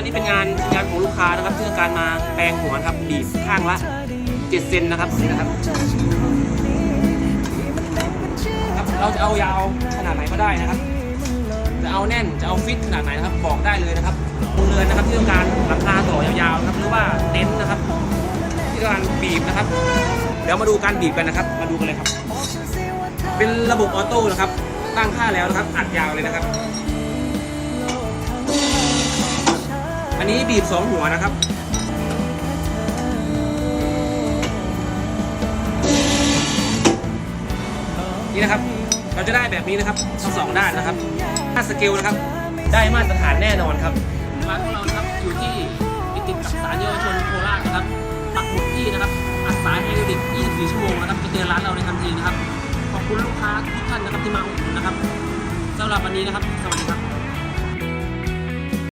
อันนี้เป็นงานงานของลูกค้านะครับที่ต้องการมาแปลงหัวนะครับบีบข้างละ7เซนนะครับนี่นะครับครับ เราจะเอายาวขนาดไหนก็ได้นะครับ จะเอาแน่นจะเอาฟิตขนาดไหนนะครับ บอกได้เลยนะครับมูเรือนนะครับที่ต้องการหลังคาต่อยาวๆนะครับหรือว่าเต็นท์นะครับ ที่ต้องการบีบนะครับ เดี๋ยวมาดูการบีบกันนะครับ มาดูกันเลยครับ เป็นระบบออโต้นะครับ ตั้งค่าแล้วนะครับ อัดยาวเลยนะครับ นี้บีบสองหัวนะครับนี่นะครับ เราจะได้แบบนี้นะครับทั้งสองด้านนะครับถ้าสเกลนะครับ ได้มาตรฐานแน่นอนครับร้านของเราครับอยู่ที่ติดติดกับศาลเยาวชนโคราชนะครับปักหมุดที่นะครับอัดสายไฮดรอลิก24ชั่วโมงนะครับจะเจอร้านเราในทันทีนะครับ ขอบคุณลูกค้าทุกท่านนะครับที่มาอุดหนุนนะครับสำหรับวันนี้นะครับสวัสดีครับ